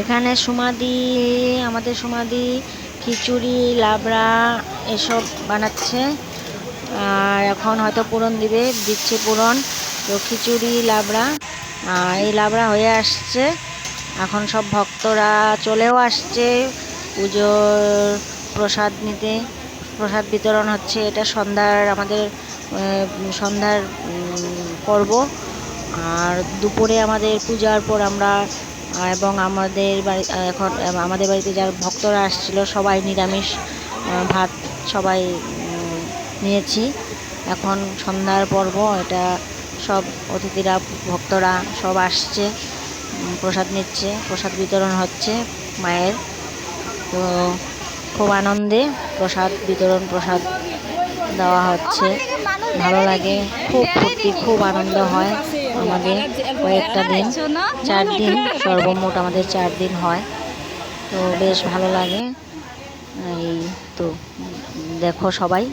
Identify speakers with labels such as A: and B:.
A: এখানে সমাধি আমাদের সমাধি খিচুড়ি, লাবড়া এসব বানাচ্ছে। আর এখন হয়তো পূরণ দিবে, দিচ্ছে পূরণ। তো খিচুড়ি, লাবড়া এই লাবড়া হয়ে আসছে। এখন সব ভক্তরা চলেও আসছে পুজোর প্রসাদ নিতে। প্রসাদ বিতরণ হচ্ছে, এটা সন্ধ্যার আমাদের সন্ধ্যার পর্ব। আর দুপুরে আমাদের পূজার পর আমরা এবং আমাদের বাড়ি এখন আমাদের বাড়িতে যারা ভক্তরা আসছিল, সবাই নিরামিষ ভাত সবাই নিয়েছি। এখন সন্ধ্যার পর্ব, এটা সব অতিথিরা, ভক্তরা সব আসছে প্রসাদ নিচ্ছে, প্রসাদ বিতরণ হচ্ছে মায়ের। তো খুব আনন্দে প্রসাদ বিতরণ, প্রসাদ দেওয়া হচ্ছে। ভালো লাগে, খুব ফুর্তি, খুব আনন্দ হয়। আমাদের কয়েকটা দিন, চার দিন, সর্বমোট আমাদের চার দিন হয়। তো বেশ ভালো লাগে। এই তো, দেখো সবাই।